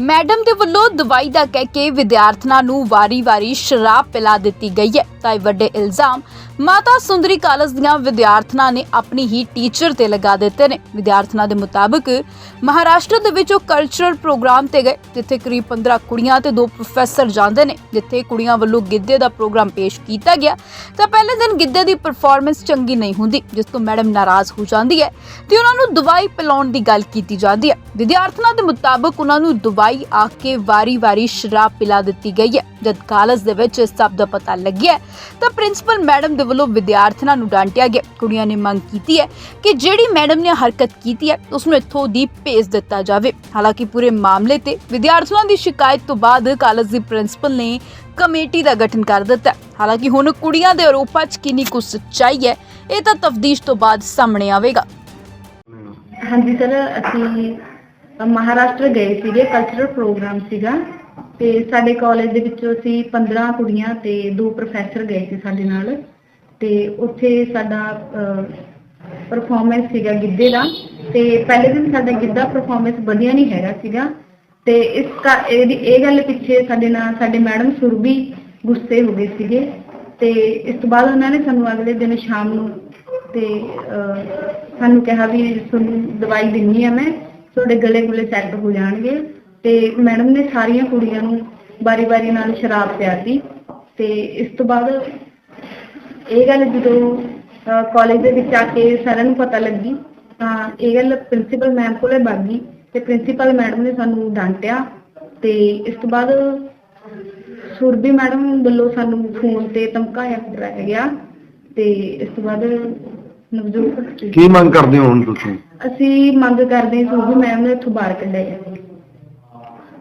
Madam ਦੇ ਵੱਲੋਂ ਦਵਾਈ ਦਾ ਕਹਿ ਕੇ ਵਿਦਿਆਰਥਣਾਂ ਨੂੰ ਵਾਰੀ-ਵਾਰੀ ਸ਼ਰਾਬ ਪਿਲਾ ਦਿੱਤੀ ਗਈ ਹੈ। ਤਾਂ ਇਹ ਵੱਡੇ ਇਲਜ਼ਾਮ ਮਾਤਾ ਸੁੰਦਰੀ ਕਾਲਜ ਦੀਆਂ ਵਿਦਿਆਰਥਣਾਂ ਨੇ ਆਪਣੀ ਹੀ ਟੀਚਰ ਤੇ ਲਗਾ ਦਿੱਤੇ ਨੇ। ਵਿਦਿਆਰਥਣਾਂ ਦੇ ਮੁਤਾਬਕ ਮਹਾਰਾਸ਼ਟਰ ਦੇ ਵਿੱਚ ਉਹ ਕਲਚਰਲ ਪ੍ਰੋਗਰਾਮ ਤੇ ਗਏ, ਜਿੱਥੇ ਕਰੀਬ 15 ਕੁੜੀਆਂ ਤੇ ਦੋ ਪ੍ਰੋਫੈਸਰ ਜਾਂਦੇ ਨੇ, ਜਿੱਥੇ ਕੁੜੀਆਂ ਵੱਲੋਂ ਗਿੱਧੇ ਦਾ ਪ੍ਰੋਗਰਾਮ ਪੇਸ਼ ਕੀਤਾ ਗਿਆ। ਤਾਂ ਪਹਿਲੇ ਦਿਨ ਗਿੱਧੇ ਦੀ ਪਰਫਾਰਮੈਂਸ ਚੰਗੀ ਨਹੀਂ ਹੁੰਦੀ, ਜਿਸ ਤੋਂ ਮੈਡਮ ਨਾਰਾਜ਼ ਹੋ ਜਾਂਦੀ ਹੈ ਤੇ ਉਹਨਾਂ ਨੂੰ ਦਵਾਈ ਪਿਲਾਉਣ ਦੀ ਗੱਲ ਕੀਤੀ ਜਾਂਦੀ ਹੈ। ਵਿਦਿਆਰਥਣਾਂ ਦੇ ਮੁਤਾਬਕ ਉਹਨਾਂ ਨੂੰ ਦਵਾਈ ਆ ਕੇ ਵਾਰੀ-ਵਾਰੀ ਸ਼ਰਾਬ ਪਿਲਾ ਦਿੱਤੀ ਗਈ ਹੈ। ਜਦ ਕਾਲਜ ਦੇ ਵਿੱਚ ਇਸ ਸਭ ਦਾ ਪਤਾ ਲੱਗਿਆ ਤਾਂ ਪ੍ਰਿੰਸੀਪਲ ਮੈਡਮ ਦੇ ਵੱਲੋਂ ਵਿਦਿਆਰਥਣਾਂ ਨੂੰ ਡਾਂਟਿਆ ਗਿਆ। ਕੁੜੀਆਂ ਨੇ ਮੰਗ ਕੀਤੀ ਹੈ ਕਿ ਜਿਹੜੀ ਮੈਡਮ ਨੇ ਹਰਕਤ ਕੀਤੀ ਹੈ, ਉਸ ਨੂੰ ਇੱਥੋਂ ਦੀ ਭੇਜ ਦਿੱਤਾ ਜਾਵੇ। ਹਾਲਾਂਕਿ ਪੂਰੇ ਮਾਮਲੇ ਤੇ ਵਿਦਿਆਰਥਣਾਂ ਦੀ ਸ਼ਿਕਾਇਤ ਤੋਂ ਬਾਅਦ ਕਾਲਜ ਦੀ ਪ੍ਰਿੰਸੀਪਲ ਨੇ ਕਮੇਟੀ ਦਾ ਗਠਨ ਕਰ ਦਿੱਤਾ ਹਾਲਾਂਕਿ ਹੁਣ ਕੁੜੀਆਂ ਦੇ ਆਰੋਪਾਂ 'ਚ ਕਿੰਨੀ ਕੁ ਸੱਚਾਈ ਹੈ, ਇਹ ਤਾਂ ਤਫਤੀਸ਼ ਤੋਂ ਬਾਅਦ ਸਾਹਮਣੇ ਆਵੇਗਾ। ਹਾਂਜੀ, ਸਰ, ਅਸੀਂ ਮਹਾਰਾਸ਼ਟਰ ਗਏ ਸੀਗੇ ਕਲਚਰਲ ਪ੍ਰੋਗਰਾਮ ਸੀਗਾ। ਤੇ ਸਾਡੇ ਕਾਲਜ ਦੇ ਵਿੱਚੋਂ ਅਸੀਂ 15 ਕੁੜੀਆਂ ਤੇ ਦੋ ਪ੍ਰੋਫੈਸਰ ਗਏ ਸੀ ਸਾਡੇ ਨਾਲ। ਤੇ ਉੱਥੇ ਸਾਡਾ ਪਰਫਾਰਮੈਂਸ ਸੀਗਾ ਗਿੱਧੇ ਦਾ। ਤੇ ਪਹਿਲੇ ਦਿਨ ਸਾਡਾ ਗਿੱਧਾ ਪਰਫਾਰਮੈਂਸ ਵਧੀਆ ਨਹੀਂ ਹੈਗਾ ਸੀਗਾ। ਤੇ ਇਸ ਕਾ ਇਹ ਗੱਲ ਪਿੱਛੇ ਸਾਡੇ ਨਾਲ ਸਾਡੇ ਮੈਡਮ ਸੁਰਬੀ ਗੁੱਸੇ ਹੋ ਗਏ ਸੀਗੇ। ਤੇ ਇਸ ਤੋਂ ਬਾਅਦ ਉਹਨਾਂ ਨੇ ਸਾਨੂੰ ਅਗਲੇ ਦਿਨ ਸ਼ਾਮ ਨੂੰ ਤੇ ਅਹ, ਸਾਨੂੰ ਕਿਹਾ ਵੀ ਤੁਹਾਨੂੰ ਦਵਾਈ ਦਿੰਨੀ ਆ ਮੈਂ। ਤੁਹਾਡੇ ਗਲੇ ਗੁਲੇ ਸੈੱਟ ਹੋ ਜਾਣਗੇ। ਤੇ ਮੈਡਮ ਨੇ ਸਾਰੀਆਂ ਕੁੜੀਆਂ ਨੂੰ ਬਾਰੀ-ਬਾਰੀ ਨਾਲ ਸ਼ਰਾਬ ਪਿਆਤੀ। ਤੇ ਇਸ ਤੋਂ ਬਾਅਦ ਇਹ ਗੱਲ ਜਦੋਂ ਕਾਲਜ ਦੇ ਵਿੱਚ ਆ ਕੇ ਸਾਰਿਆਂ ਨੂੰ ਪਤਾ ਲੱਗੀ, ਤਾਂ ਇਹ ਗੱਲ ਪ੍ਰਿੰਸੀਪਲ ਮੈਮ ਕੋਲੇ ਵਗ ਗਈ ਤੇ ਪ੍ਰਿੰਸੀਪਲ ਮੈਡਮ ਨੇ ਸਾਨੂੰ ਡਾਂਟਿਆ। ਤੇ ਇਸ ਤੋਂ ਬਾਅਦ ਸੁਰਬੀ ਮੈਡਮ ਵੱਲੋਂ ਸਾਨੂੰ ਫੋਨ ਤੇ ਧਮਕਾਇਆ ਕਰਾਇਆ ਗਿਆ। ਤੇ ਇਸ ਤੋਂ ਬਾਅਦ ਨਵਜੋਤ ਕੀ ਮੰਗ ਕਰਦੇ ਹੋ ਹੁਣ ਤੁਸੀਂ? ਅਸੀਂ ਮੰਗ ਕਰਦੇ ਹਾਂ ਸੁਰਭੀ ਮੈਮ ਨੂੰ ਇੱਥੋਂ ਬਾਹਰ ਕੱਢਿਆ ਜਾਵੇ।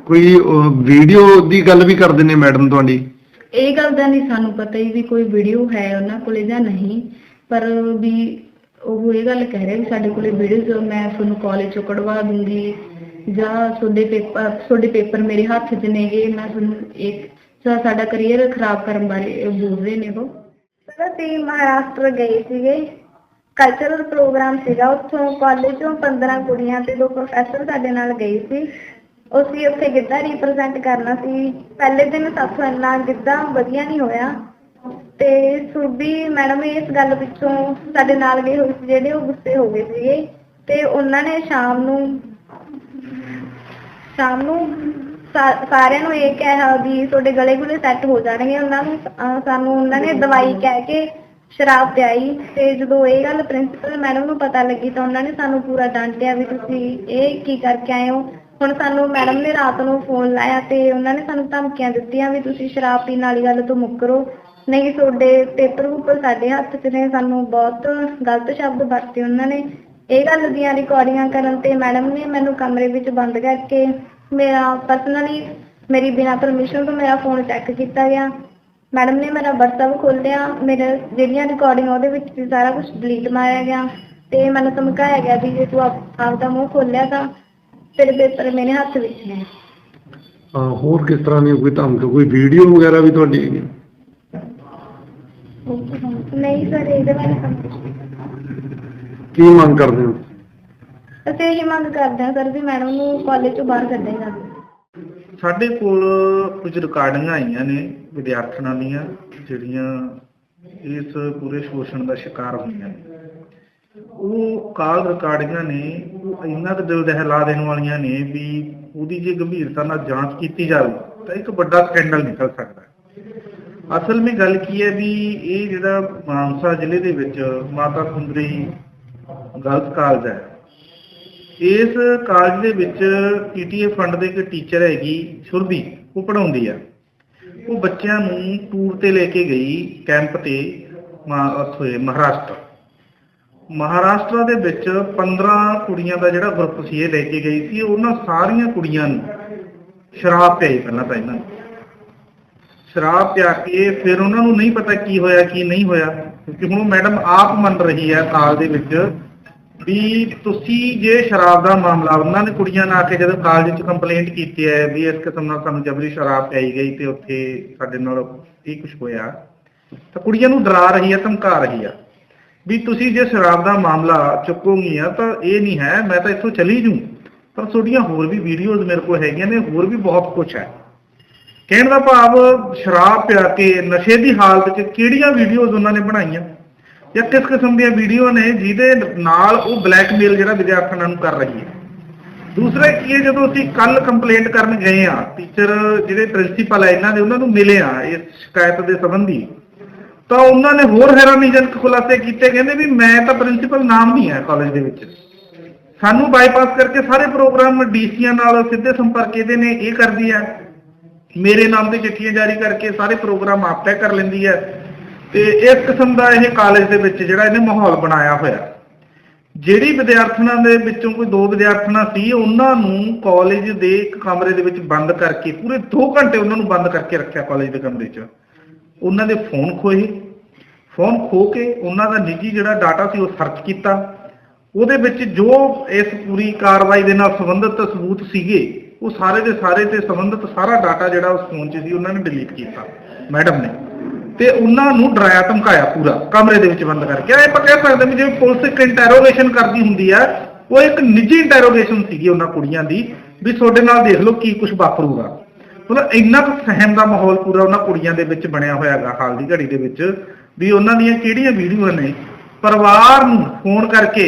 ਕੋਈ ਵੀਡੀਓ ਦੀ ਗੱਲ ਵੀ ਕਰਦੇ ਨੇ ਮੈਡਮ ਤੁਹਾਡੀ? ਇਹ ਗੱਲ ਦਾ ਨਹੀਂ ਸਾਨੂੰ ਪਤਾ ਹੀ ਵੀ ਕੋਈ ਵੀਡੀਓ ਹੈ ਉਹਨਾਂ ਕੋਲੇ ਜਾਂ ਨਹੀਂ ਪਰ ਵੀ ਉਹ ਇਹ ਗੱਲ ਕਹਿ ਰਹੇ ਵੀ ਸਾਡੇ ਕੋਲੇ ਵੀਡੀਓ ਮੈਂ ਤੁਹਾਨੂੰ ਕਾਲਜ ਚੋਂ ਕਢਵਾ ਦੂੰਗੀ ਜਾਂ ਤੁਹਾਡੇ ਪੇਪਰ ਤੁਹਾਡੇ ਪੇਪਰ ਮੇਰੇ ਹੱਥ 'ਚ ਨੇਗੇ ਮੈਂ ਤੁਹਾਨੂੰ ਇੱਕ ਸਾ- ਸਾਡਾ ਕੈਰੀਅਰ ਖਰਾਬ ਕਰਨ ਬਾਰੇ ਬੋਲ ਰਹੇ ਨੇ ਉਹ। ਸਰ ਅਸੀਂ ਮਹਾਰਾਸ਼ਟਰ ਗਏ ਸੀਗੇ। ਕਲਚਰਲ ਪ੍ਰੋਗਰਾਮ ਸੀਗਾ, ਉੱਥੋਂ ਕਾਲਜ ਚੋਂ 15 ਕੁੜੀਆਂ ਤੇ ਦੋ ਪ੍ਰੋਫੈਸਰ ਸਾਡੇ ਨਾਲ ਗਏ ਸੀ। ਅਸੀਂ ਉੱਥੇ ਗਿੱਧਾ ਰਿਪਰੈਜ਼ੈਂਟ ਕਰਨਾ ਸੀ। ਪਹਿਲੇ ਦਿਨ ਸਾਥੋਂ ਇੰਨਾ ਗਿੱਧਾ ਵਧੀਆ ਨਹੀਂ ਹੋਇਆ। ਤੇ ਸੁਰਭੀ ਮੈਡਮ ਇਸ ਗੱਲ ਪਿੱਛੋਂ ਸਾਡੇ ਨਾਲ ਗਏ ਹੋਏ ਸੀ, ਜਿਹੜੇ ਉਹ ਗੁੱਸੇ ਹੋ ਗਏ ਸੀਗੇ। ਤੇ ਉਹਨਾਂ ਨੇ ਸ਼ਾਮ ਨੂੰ ਸ਼ਾਮ ਨੂੰ ਸਾਰਿਆਂ ਨੂੰ ਇਹ ਕਿਹਾ ਵੀ ਤੁਹਾਡੇ ਗਲੇ ਗੁਲੇ ਸੈੱਟ ਹੋ ਜਾਣਗੇ। ਉਹਨਾਂ ਨੂੰ, ਅਹ, ਸਾਨੂੰ ਉਹਨਾਂ ਨੇ ਦਵਾਈ ਕਹਿ ਕੇ ਸ਼ਰਾਬ ਪਿਆਈ ਤੇ ਜਦੋਂ ਇਹ ਗੱਲ ਪ੍ਰਿੰਸੀਪਲ ਮੈਡਮ ਨੂੰ ਪਤਾ ਲੱਗੀ ਤਾਂ ਉਹਨਾਂ ਨੇ ਸਾਨੂੰ ਪੂਰਾ ਡਾਂਟਿਆ ਵੀ ਤੁਸੀਂ ਇਹ ਕੀ ਕਰਕੇ ਆਏ ਹੋ। ਹੁਣ ਸਾਨੂੰ ਮੈਡਮ ਨੇ ਰਾਤ ਨੂੰ ਫੋਨ ਲਾਇਆ ਤੇ ਉਹਨਾਂ ਨੇ ਸਾਨੂੰ ਧਮਕੀਆਂ ਦਿੱਤੀਆਂ ਵੀ ਤੁਸੀਂ ਸ਼ਰਾਬ ਪੀਣ ਵਾਲੀ ਗੱਲ ਤੋਂ ਮੁੱਕਰੋ। ਨਹੀਂ, ਤੁਹਾਡੇ ਪੇਪਰ ਉੱਪਰ ਸਾਡੇ ਹੱਥ 'ਚ ਨੇ, ਸਾਨੂੰ ਬਹੁਤ ਗਲਤ ਸ਼ਬਦ ਵਰਤੇ ਉਹਨਾਂ ਨੇ। ਇਹ ਗੱਲ ਦੀਆਂ ਰਿਕਾਰਡਿੰਗਾਂ ਕਰਨ ਤੇ ਮੈਡਮ ਨੇ ਮੈਨੂੰ ਕਮਰੇ ਵਿੱਚ ਬੰਦ ਕਰਕੇ ਮੇਰਾ ਪਰਸਨਲੀ ਮੇਰੀ ਬਿਨਾਂ ਪਰਮਿਸ਼ਨ ਤੋਂ ਮੇਰਾ ਫੋਨ ਚੈੱਕ ਕੀਤਾ ਗਿਆ। ਮੈਡਮ ਨੇ ਮੇਰਾ WhatsApp ਖੋਲ੍ਹਿਆ ਮੇਰੇ ਜਿਹੜੀਆਂ ਰਿਕਾਰਡਿੰਗ ਉਹਦੇ ਵਿੱਚ ਸੀ ਸਾਰਾ ਕੁਝ ਡਿਲੀਟ ਮਾਰਿਆ ਗਿਆ ਤੇ ਮੈਨੂੰ ਧਮਕਾਇਆ ਗਿਆ ਵੀ ਜੇ ਤੂੰ ਆਪ ਆਪਦਾ ਮੂੰਹ ਖੋਲ੍ਹਿਆ ਤਾਂ ਤੇਰੇ ਪੇਪਰ ਮੇਰੇ ਹੱਥ ਵਿੱਚ ਨੇ ਹਾਂ ਹੋਰ ਕਿਸ ਤਰ੍ਹਾਂ ਦੀ ਕੋਈ ਧਮਕ ਕੋਈ ਵੀਡੀਓ ਵਗੈਰਾ ਵੀ ਤੁਹਾਡੀ ਹੈਗੀ? ਨਹੀਂ ਸਰ ਇਹਦੇ ਬਾਰੇ ਤਾਂ ਨਹੀਂ। ਕੀ ਮੰਗ ਕਰਦੇ ਹੋ ਅਸੀਂ ਇਹੀ ਮੰਗ ਕਰਦੇ ਹਾਂ ਸਰ ਵੀ ਮੈਡਮ ਨੂੰ ਕਾਲਜ ਚੋਂ ਬਾਹਰ ਕੱਢਿਆ ਜਾਵੇ ਸਾਡੇ ਕੋਲ ਕੁਝ ਰਿਕਾਰਡਿੰਗਾਂ ਆਈਆਂ ਨੇ ਵਿਦਿਆਰਥਣਾਂ ਦੀਆਂ ਜਿਹੜੀਆਂ ਇਸ ਪੂਰੇ ਸ਼ੋਸ਼ਣ ਦਾ ਸ਼ਿਕਾਰ ਹੋਈਆਂ ਨੇ। ਉਹ ਕਾਲ ਰਿਕਾਰਡਿੰਗਾਂ ਨੇ, ਉਹ ਇੰਨਾ ਕੁ ਦਿਲ ਦਹਿਲਾ ਦੇਣ ਵਾਲੀਆਂ ਨੇ ਵੀ ਉਹਦੀ ਜੇ ਗੰਭੀਰਤਾ ਨਾਲ ਜਾਂਚ ਕੀਤੀ ਜਾਵੇ ਤਾਂ ਇੱਕ ਵੱਡਾ ਸਕੈਂਡਲ ਨਿਕਲ ਸਕਦਾ ਅਸਲ ਵਿੱਚ ਗੱਲ ਕੀ ਹੈ ਵੀ ਇਹ ਜਿਹੜਾ ਮਾਨਸਾ ਜ਼ਿਲ੍ਹੇ ਦੇ ਵਿੱਚ ਮਾਤਾ ਸੁੰਦਰੀ ਗਲਤ ਕਾਲਜ ਹੈ। ਇਸ ਕਾਲਜ ਦੇ ਵਿੱਚ ਪੀਟੀਏ ਫੰਡ ਦੇ ਇੱਕ ਟੀਚਰ ਹੈਗੀ ਸੁਰਬੀ, ਉਹ ਪੜਾਉਂਦੀ ਆ। ਉਹ ਬੱਚਿਆਂ ਨੂੰ ਟੂਰ ਤੇ ਲੈ ਕੇ ਗਈ ਕੈਂਪ ਤੇ ਉੱਥੇ ਮਹਾਰਾਸ਼ਟਰ। ਮਹਾਰਾਸ਼ਟਰ ਦੇ ਵਿੱਚ 15 ਕੁੜੀਆਂ ਦਾ ਜਿਹੜਾ ਗਰੁੱਪ ਸੀ, ਇਹ ਲੈ ਕੇ ਗਈ ਸੀ। ਉਹਨਾਂ ਸਾਰੀਆਂ ਕੁੜੀਆਂ ਨੂੰ ਸ਼ਰਾਬ ਪਿਆਈ ਪਹਿਲਾਂ ਤਾਂ ਇਹਨਾਂ ਨੂੰ। ਸ਼ਰਾਬ ਪਿਆ ਕੇ ਫਿਰ ਉਹਨਾਂ ਨੂੰ ਨਹੀਂ ਪਤਾ ਕੀ ਹੋਇਆ, ਕੀ ਨਹੀਂ ਹੋਇਆ, ਕਿਉਂਕਿ ਹੁਣ ਮੈਡਮ ਆਪ ਮੰਨ ਰਹੀ ਹੈ ਕਾਲ ਦੇ ਵਿੱਚ ਵੀ ਤੁਸੀਂ ਜੇ ਸ਼ਰਾਬ ਦਾ ਮਾਮਲਾ, ਉਹਨਾਂ ਨੇ ਕੁੜੀਆਂ ਨੇ ਆ ਕੇ ਜਦੋਂ ਕਾਲਜ 'ਚ ਕੰਪਲੇਂਟ ਕੀਤੀ ਹੈ ਵੀ ਇਸ ਕਿਸਮ ਨਾਲ ਸਾਨੂੰ ਜਬਰੀ ਸ਼ਰਾਬ ਪਿਆਈ ਗਈ ਤੇ ਉੱਥੇ ਸਾਡੇ ਨਾਲ ਇਹ ਕੁਝ ਹੋਇਆ, ਤਾਂ ਕੁੜੀਆਂ ਨੂੰ ਡਰਾ ਰਹੀ ਹੈ ਧਮਕਾ ਰਹੀ ਆ, ਵੀ ਤੁਸੀਂ ਜੇ ਸ਼ਰਾਬ ਦਾ ਮਾਮਲਾ ਚੁੱਕੋਗੀਆਂ ਤਾਂ ਇਹ ਨਹੀਂ ਹੈ, ਮੈਂ ਤਾਂ ਇੱਥੋਂ ਚਲੀ ਜੂ ਪਰ ਤੁਹਾਡੀਆਂ ਹੋਰ ਵੀ ਵੀਡੀਓਜ਼ ਮੇਰੇ ਕੋਲ ਹੈਗੀਆਂ ਨੇ, ਹੋਰ ਵੀ ਬਹੁਤ ਕੁਝ ਹੈ। ਕਹਿਣ ਦਾ ਭਾਵ, ਸ਼ਰਾਬ ਪਿਆ ਕੇ ਨਸ਼ੇ ਦੀ ਹਾਲਤ 'ਚ ਕਿਹੜੀਆਂ ਵੀਡੀਓਜ਼ ਉਹਨਾਂ ਨੇ ਬਣਾਈਆਂ? ਜਾਂ ਕਿਸ ਕਿਸਮ ਦੀਆਂ ਵੀਡੀਓ ਨੇ ਜਿਹਦੇ ਨਾਲ ਉਹ ਬਲੈਕਮੇਲ ਜਿਹੜਾ ਵਿਦਿਆਰਥਣਾਂ ਨੂੰ ਕਰ ਰਹੀ ਹੈ। ਦੂਸਰਾ ਕੀ ਹੈ ਜਦੋਂ ਅਸੀਂ ਕੱਲ ਕੰਪਲੇਂਟ ਕਰਨ ਗਏ ਆ ਟੀਚਰ ਜਿਹੜੇ ਪ੍ਰਿੰਸੀਪਲ ਹੈ ਇਹਨਾਂ ਦੇ, ਉਹਨਾਂ ਨੂੰ ਮਿਲੇ ਆ ਇਸ ਸ਼ਿਕਾਇਤ ਦੇ ਸੰਬੰਧੀ, ਤਾਂ ਉਹਨਾਂ ਨੇ ਹੋਰ ਹੈਰਾਨੀਜਨਕ ਖੁਲਾਸੇ ਕੀਤੇ, ਕਹਿੰਦੇ ਵੀ ਮੈਂ ਤਾਂ ਪ੍ਰਿੰਸੀਪਲ ਨਾਮ ਨਹੀਂ ਹੈ ਕਾਲਜ ਦੇ ਵਿੱਚ। ਸਾਨੂੰ ਬਾਈਪਾਸ ਕਰਕੇ ਸਾਰੇ ਪ੍ਰੋਗਰਾਮ ਡੀਸੀਆਂ ਨਾਲ ਸਿੱਧੇ ਸੰਪਰਕ ਇਹਦੇ ਨੇ, ਇਹ ਕਰਦੀ ਹੈ। ਮੇਰੇ ਨਾਮ ਤੇ ਚਿੱਠੀਆਂ ਜਾਰੀ ਕਰਕੇ ਸਾਰੇ ਪ੍ਰੋਗਰਾਮ ਆਪ ਤੈਅ ਕਰ ਲੈਂਦੀ ਹੈ। ਤੇ ਇਸ ਕਿਸਮ ਦਾ ਇਹ ਕਾਲਜ ਦੇ ਵਿੱਚ ਜਿਹੜਾ ਇਹਨੇ ਮਾਹੌਲ ਬਣਾਇਆ ਹੋਇਆ। ਜਿਹੜੀ ਵਿਦਿਆਰਥਣਾਂ ਦੇ ਵਿੱਚੋਂ ਕੋਈ ਦੋ ਵਿਦਿਆਰਥਣਾਂ ਸੀ, ਉਹਨਾਂ ਨੂੰ ਕਾਲਜ ਦੇ ਇੱਕ ਕਮਰੇ ਦੇ ਵਿੱਚ ਬੰਦ ਕਰਕੇ, ਪੂਰੇ 2 ਘੰਟੇ ਉਹਨਾਂ ਨੂੰ ਬੰਦ ਕਰਕੇ ਰੱਖਿਆ ਕਾਲਜ ਦੇ ਕਮਰੇ 'ਚ। ਉਹਨਾਂ ਦੇ ਫੋਨ ਖੋਏ। ਫੋਨ ਖੋ ਕੇ ਉਹਨਾਂ ਦਾ ਨਿੱਜੀ ਜਿਹੜਾ ਡਾਟਾ ਸੀ ਉਹ ਸਰਚ ਕੀਤਾ। ਉਹਦੇ ਵਿੱਚ ਜੋ ਇਸ ਪੂਰੀ ਕਾਰਵਾਈ ਦੇ ਨਾਲ ਸੰਬੰਧਿਤ ਸਬੂਤ ਸੀਗੇ, ਉਹ ਸਾਰੇ ਦੇ ਸਾਰੇ ਤੇ ਸੰਬੰਧਿਤ ਸਾਰਾ ਡਾਟਾ ਜਿਹੜਾ ਉਸ ਫੋਨ 'ਚ ਸੀ, ਉਹਨਾਂ ਨੇ ਡਿਲੀਟ ਕੀਤਾ। ਮੈਡਮ ਨੇ। ਤੇ ਉਹਨਾਂ ਨੂੰ ਡਰਾਇਆ, ਧਮਕਾਇਆ ਪੂਰਾ, ਕਮਰੇ ਦੇ ਵਿੱਚ ਬੰਦ ਕਰਕੇ। ਇਹ ਆਪਾਂ ਕਹਿ ਸਕਦੇ ਵੀ ਜਿਵੇਂ ਪੁਲਿਸ ਇੱਕ ਇੰਟਰੋਗੇਸ਼ਨ ਕਰਦੀ ਹੁੰਦੀ ਆ, ਉਹ ਇੱਕ ਨਿੱਜੀ ਇੰਟਰੋਗੇਸ਼ਨ ਸੀਗੀ ਉਹਨਾਂ ਕੁੜੀਆਂ ਦੀ, ਵੀ ਤੁਹਾਡੇ ਨਾਲ ਦੇਖ ਲਓ ਕੀ ਕੁਝ ਵਾਪਰੂਗਾ। ਮਤਲਬ ਇੰਨਾ ਕੁ ਸਹਿਮ ਦਾ ਮਾਹੌਲ ਪੂਰਾ ਉਹਨਾਂ ਕੁੜੀਆਂ ਦੇ ਵਿੱਚ ਬਣਿਆ ਹੋਇਆ ਹਾਲ ਦੀ ਘੜੀ ਦੇ ਵਿੱਚ, ਵੀ ਉਹਨਾਂ ਦੀਆਂ ਕਿਹੜੀਆਂ ਵੀਡੀਓ ਨੇ, ਪਰਿਵਾਰ ਨੂੰ ਫੋਨ ਕਰਕੇ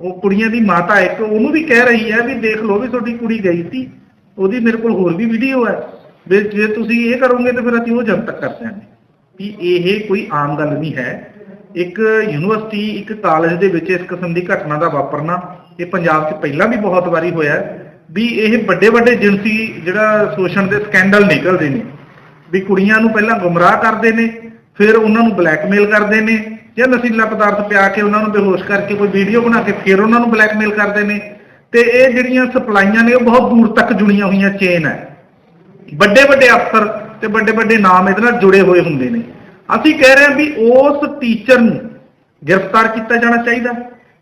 ਉਹ ਕੁੜੀਆਂ ਦੀ ਮਾਤਾ ਇੱਕ, ਉਹਨੂੰ ਵੀ ਕਹਿ ਰਹੀ ਹੈ ਵੀ ਦੇਖ ਲਓ ਵੀ ਤੁਹਾਡੀ ਕੁੜੀ ਗਈ ਸੀ, ਉਹਦੀ ਮੇਰੇ ਕੋਲ ਹੋਰ ਵੀ ਵੀਡੀਓ ਹੈ। ਵੀ ਜੇ ਤੁਸੀਂ ਇਹ ਕਰੋਗੇ ਤਾਂ ਫਿਰ ਅਸੀਂ ਉਹ ਜਨਤਕ ਕਰ ਦਿਆਂਗੇ। ਵੀ ਇਹ ਕੋਈ ਆਮ ਗੱਲ ਨਹੀਂ ਹੈ। ਇੱਕ ਯੂਨੀਵਰਸਿਟੀ, ਇੱਕ ਕਾਲਜ ਦੇ ਵਿੱਚ ਇਸ ਕਿਸਮ ਦੀ ਘਟਨਾ ਦਾ ਵਾਪਰਨਾ, ਇਹ ਪੰਜਾਬ 'ਚ ਪਹਿਲਾਂ ਵੀ ਬਹੁਤ ਵਾਰੀ ਹੋਇਆ ਵੀ ਇਹ ਵੱਡੇ ਵੱਡੇ ਜਿਨਸੀ ਜਿਹੜਾ ਸ਼ੋਸ਼ਣ ਦੇ ਸਕੈਂਡਲ ਨਿਕਲਦੇ ਨੇ, ਵੀ ਕੁੜੀਆਂ ਨੂੰ ਪਹਿਲਾਂ ਗੁੰਮਰਾਹ ਕਰਦੇ ਨੇ, ਫਿਰ ਉਹਨਾਂ ਨੂੰ ਬਲੈਕਮੇਲ ਕਰਦੇ ਨੇ, ਜਾਂ ਨਸ਼ੀਲਾ ਪਦਾਰਥ ਪਿਆ ਕੇ ਉਹਨਾਂ ਨੂੰ ਬੇਹੋਸ਼ ਕਰਕੇ ਕੋਈ ਵੀਡੀਓ ਬਣਾ ਕੇ ਫਿਰ ਉਹਨਾਂ ਨੂੰ ਬਲੈਕਮੇਲ ਕਰਦੇ ਨੇ। ਤੇ ਇਹ ਜਿਹੜੀਆਂ ਸਪਲਾਈਆਂ ਨੇ, ਉਹ ਬਹੁਤ ਦੂਰ ਤੱਕ ਜੁੜੀਆਂ ਹੋਈਆਂ ਚੇਨ ਹੈ। ਵੱਡੇ ਵੱਡੇ ਅਫਸਰ ਤੇ ਵੱਡੇ ਵੱਡੇ ਨਾਮ ਇਹਦੇ ਨਾਲ ਜੁੜੇ ਹੋਏ ਹੁੰਦੇ ਨੇ। ਅਸੀਂ ਕਹਿ ਰਹੇ ਹਾਂ ਵੀ ਉਸ ਟੀਚਰ ਨੂੰ ਗ੍ਰਿਫਤਾਰ ਕੀਤਾ ਜਾਣਾ ਚਾਹੀਦਾ,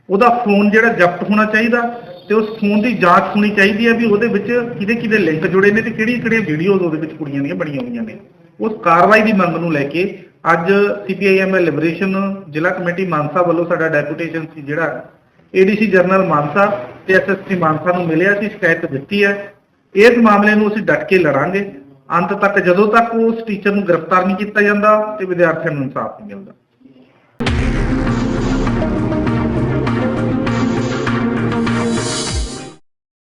ਉਹਦਾ ਫੋਨ ਜਿਹੜਾ ਜ਼ਬਤ ਹੋਣਾ ਚਾਹੀਦਾ ਤੇ ਉਸ ਫੋਨ ਦੀ ਜਾਂਚ ਹੋਣੀ ਚਾਹੀਦੀ ਹੈ ਵੀ ਉਹਦੇ ਵਿੱਚ ਕਿਹਦੇ ਕਿਹਦੇ ਲਿੰਕ ਜੁੜੇ ਨੇ ਤੇ ਕਿਹੜੀਆਂ ਕਿਹੜੀਆਂ ਵੀਡੀਓਜ਼ ਉਹਦੇ ਵਿੱਚ ਕੁੜੀਆਂ ਦੀਆਂ ਬਣੀਆਂ ਹੋਈਆਂ ਨੇ। ਉਸ ਕਾਰਵਾਈ ਦੀ ਮੰਗ ਨੂੰ ਲੈ ਕੇ ਅੱਜ ਸੀਪੀਆਈਐਮ ਲਿਬਰੇਸ਼ਨ ਜ਼ਿਲ੍ਹਾ ਕਮੇਟੀ ਮਾਨਸਾ ਵੱਲੋਂ ਸਾਡਾ ਡੈਪੂਟੇਸ਼ਨ ਸੀ ਜਿਹੜਾ ਏਡੀਸੀ ਜਨਰਲ ਮਾਨਸਾ ਤੇ ਐਸਐਸਪੀ ਮਾਨਸਾ ਨੂੰ ਮਿਲਿਆ ਸੀ, ਸ਼ਿਕਾਇਤ ਦਿੱਤੀ ਹੈ। ਇਸ ਮਾਮਲੇ ਨੂੰ ਅਸੀਂ ਡਟ ਕੇ ਲੜਾਂਗੇ। ਅੰਤ ਤੱਕ, ਜਦੋਂ ਤੱਕ ਉਸ ਟੀਚਰ ਨੂੰ ਗ੍ਰਿਫਤਾਰ ਨਹੀਂ ਕੀਤਾ ਜਾਂਦਾ ਤੇ ਵਿਦਿਆਰਥੀਆਂ ਨੂੰ ਇਨਸਾਫ ਨਹੀਂ ਮਿਲਦਾ।